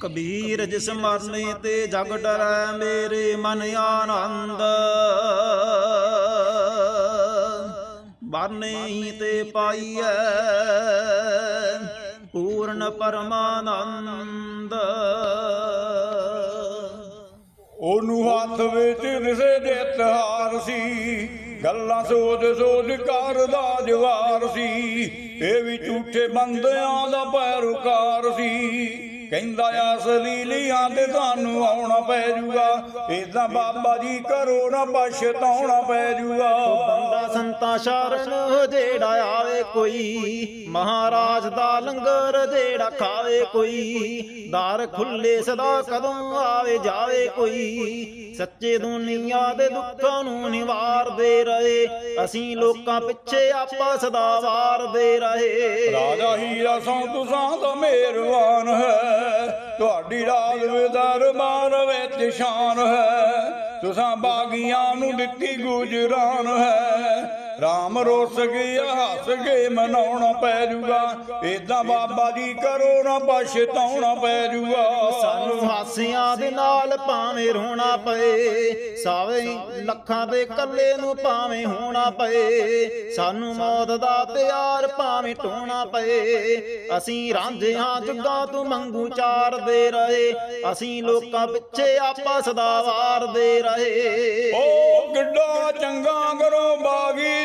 ਕਬੀਰ ਜਿਸ ਮਰਨੇ ਤੇ ਜਗ ਡਰੈ ਮੇਰੇ ਮਨ ਆਨੰਦ। ਬਰਨੇ ਤੇ ਪਾਈਐ ਪੂਰਨ ਪਰਮਾਨੰਦ। ਉਹਨੂੰ ਹੱਥ ਵਿੱਚ ਦਿਸੇ ਦੇ ਤਿਹਾਰ ਸੀ, ਗੱਲਾਂ ਸੋਚ ਸੋਚ ਕਰਦਾ ਜਵਾਰ ਸੀ, ਇਹ ਵੀ ਝੂਠੇ ਬੰਦਿਆਂ ਦਾ ਪੈਰੋਕਾਰ ਸੀ। ਕਹਿੰਦਾ ਅਸਲੀ ਲੀਆਂ ਤੇ ਤੁਹਾਨੂੰ ਆਉਣਾ ਪੈ ਜੂਗਾ। ਇਦਾਂ ਬਾਬਾ ਜੀ ਕਰੋ ਨਾ ਪਛਤਾਉਣਾ ਪੈ ਜੂਗਾ। ਬੰਦਾ ਸੰਤਾ ਸ਼ਰਨ ਜਿਹੜਾ ਆਵੇ ਕੋਈ ਮਹਾਰਾਜ ਦਾ ਲੰਗਰ ਜਿਹੜਾ ਖਾਵੇ ਕੋਈ ਦਰ ਖੁੱਲੇ ਸਦਾ ਕਦੋਂ ਆਵੇ ਜਾਵੇ ਕੋਈ। ਸੱਚੇ ਦੁਨੀਆ ਦੇ ਦੁੱਖਾਂ ਨੂੰ ਨਿਵਾਰਦੇ ਰਹੇ ਅਸੀਂ ਲੋਕਾਂ ਪਿੱਛੇ ਆਪਾ ਸਦਾ ਵਾਰਦੇ ਰਹੇ। ਰਾਜਾ ਹੀਰਾ ਸੋ ਤੁਸਾਂ ਦਾ ਮਿਹਰਬਾਨ ਹੈ। ਤੁਹਾਡੀ ਰਾਜ ਵਿੱਚ ਦਰਬਾਰ ਵਿੱਚ ਸ਼ਾਨ ਹੈ। ਤੁਸਾਂ ਬਾਗੀਆਂ ਨੂੰ ਦਿੱਤੀ ਗੁਜਰਾਨ ਹੈ। ਰਾਮ ਰੋਸ ਗਿਆ ਹੱਸ ਕੇ ਮਨਾਉਣਾ ਪੈ ਜੂਗਾ। ਏਦਾਂ ਬਾਬਾ ਜੀ ਕਰੋ ਨਾ ਪਛਤਾਉਣਾ ਪੈ ਜੂਗਾ। ਸਾਨੂੰ ਹਾਸਿਆਂ ਦੇ ਨਾਲ ਭਾਵੇਂ ਰੋਣਾ ਪਏ ਸਾਵੇਂ ਲੱਖਾਂ ਦੇ ਕੱਲੇ ਨੂੰ ਭਾਵੇਂ ਹੋਣਾ ਪਏ। ਸਾਨੂੰ ਮੌਤ ਦਾ ਪਿਆਰ ਭਾਵੇਂ ਢੋਣਾ ਪਏ। ਅਸੀਂ ਰਾਂਝਿਆਂ ਜੁਗਾਂ ਤੋਂ ਮੰਗੂ ਚਾਰਦੇ ਰਹੇ। ਅਸੀਂ ਲੋਕਾਂ ਪਿੱਛੇ ਆਪਾ ਸਦਾ ਵਾਰਦੇ ਰਹੇ। ਓ ਕਿੱਡਾ ਚੰਗਾ ਕਰੋ ਬਾਗੀ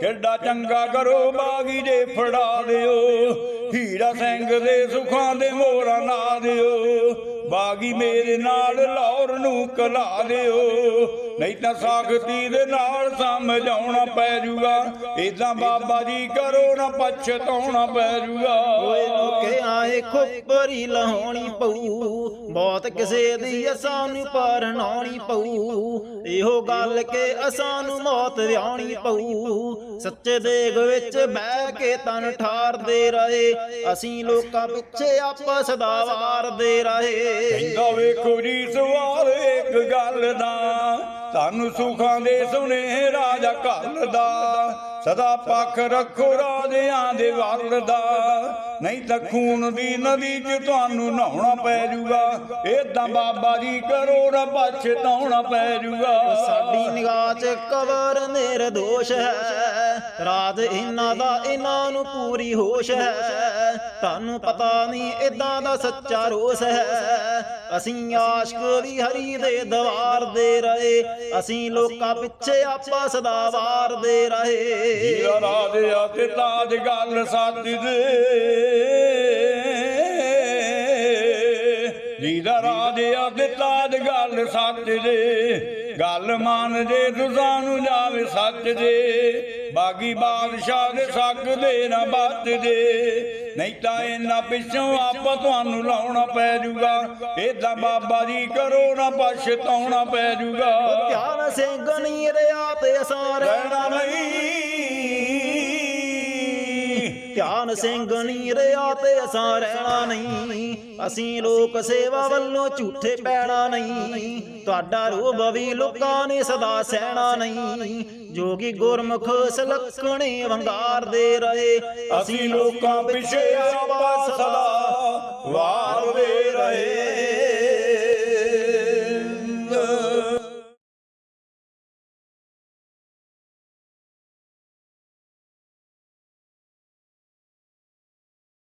ਕਿੱਡਾ ਚੰਗਾ ਕਰੋ, ਬਾਗੀ ਦੇ ਫੜਾ ਦਿਓ। ਹੀਰਾ ਸਿੰਘ ਦੇ ਸੁਖਾਂ ਦੇ ਮੋਹਰਾਂ ਲਾ ਦਿਓ। ਬਾਗੀ ਮੇਰੇ ਨਾਲ ਲਾਹੌਰ ਨੂੰ ਕਲਾ ਦਿਓ। ਨਹੀਂ ਤਾਂ ਸਾਖਤੀ ਦੇ ਨਾਲ ਸਮਝਾਉਣਾ ਪੈ ਜੂਗਾ। ਇਦਾਂ ਬਾਬਾ ਜੀ ਕਰੋ ਨਾ ਪਛਤਾਉਣਾ ਪੈ ਜੂਗਾ। ਓਏ ਲੋਕੇ ਆਏ ਖੋਪਰੀ ਲਾਉਣੀ ਪਊ। ਬਹੁਤ ਕਿਸੇ ਦੀ ਅਸਾਂ ਨੂੰ ਪਰਨਾਉਣੀ ਪਊ। ਇਹੋ ਗੱਲ ਕੇ ਅਸਾਂ ਨੂੰ ਮੌਤ ਵਿਆਉਣੀ ਪਊ। ਸੱਚੇ ਦੇਗ ਵਿੱਚ ਬਹਿ ਕੇ ਤਨ ਠਾਰਦੇ ਰਹੇ। ਅਸੀਂ ਲੋਕਾਂ ਪਿੱਛੇ ਆਪਾ ਸਦਾ ਵਾਰਦੇ ਰਹੇ। ਕਹਿੰਦਾ ਵੇਖੋ ਜੀ ਸਵਾਲ, ਇੱਕ ਗੱਲ ਦਾ। ਤੁਹਾਨੂੰ ਸੁਖਾਂ ਦੇ ਸੁਨੇ ਰਾਜਾ ਘੱਲ ਦਾ। ਸਦਾ ਪੱਖ ਰੱਖੋ ਰਾਜਿਆਂ ਦੇ ਵੱਲ ਦਾ। ਨਹੀਂ ਤਾਂ ਖੂਨ ਦੀ ਨਦੀ 'ਚ ਤੁਹਾਨੂੰ ਨਹਾਉਣਾ ਪੈ ਜੂਗਾ। ਏਦਾਂ ਬਾਬਾ ਜੀ ਕਰੋ ਨਾ ਪਛਤਾਉਣਾ ਪੈ ਜੂਗਾ। ਸਾਡੀ ਨਿਗਾਹ 'ਚ ਕਬਰ ਮੇਰ ਦੋਸ਼ ਹੈ। ਰਾਜ ਇਹਨਾਂ ਦਾ ਇਹਨਾਂ ਨੂੰ ਪੂਰੀ ਹੋਸ਼ ਹੈ। ਤੁਹਾਨੂੰ ਪਤਾ ਨਹੀਂ ਇਦਾਂ ਦਾ ਸੱਚਾ ਰੋਸ ਹੈ। ਅਸੀਂ ਆਸ਼ਕ ਵੀ ਹਰੀ ਦੇ ਦਵਾਰ ਦੇ ਰਹੇ। ਅਸੀਂ ਲੋਕਾਂ ਪਿੱਛੇ ਆਪਾ ਸਦਾ ਵਾਰਦੇ ਰਹੇ। ਜੀਰਾ ਰਾਜਿਆ ਤੇ ਤਾਜ ਗੱਲ ਸੱਚ ਦੇ। ਜੀਦਾ ਰਾਜਿਆ ਤੇ ਤਾਜ ਗੱਲ ਸੱਚ ਦੇ। ਗੱਲ ਮੰਨ ਜੇ ਤੁਸਾਂ ਨੂੰ ਜਾਵੇ ਸੱਚ ਦੇ ਬਾਗੀ ਬਾਦਸ਼ਾਹ ਦੇ ਸੱਕ ਦੇ ਨਾ ਬੱਤ ਦੇ ਨਹੀਂ ਤਾਂ ਇਹਨਾਂ ਪਿੱਛੋਂ ਆਪ ਤੁਹਾਨੂੰ ਲਾਉਣਾ ਪੈ ਜੂਗਾ। ਏਦਾਂ ਬਾਬਾ ਜੀ ਕਰੋ ਨਾ ਪਛਤਾਉਣਾ ਪੈ ਜੂਗਾ। ਧਿਆਨ ਸਿੰਘ ਨੀ ਰਿਆ ਤੇ ਰਹਿਣਾ ਨਹੀਂ। ਨਹੀਂ ਸਿੰਘ ਨੀ ਰਿਆ ਤੇ ਅਸਾਂ ਰਹਿਣਾ ਨਹੀਂ। ਅਸੀਂ ਲੋਕ ਸੇਵਾ ਵੱਲੋਂ ਝੂਠੇ ਪੈਣਾ ਨਹੀਂ। ਤੁਹਾਡਾ ਰੂਪ ਵੀ ਲੋਕਾਂ ਨੇ ਸਦਾ ਸਹਿਣਾ ਨਹੀਂ। ਜੋਗੀ ਗੁਰਮੁਖ ਲਕਸ਼ਮਣੇ ਵੰਗਾਰ ਦੇ ਰਹੇ। ਅਸੀਂ ਲੋਕਾਂ ਪਿਛੇ ਆਪਾ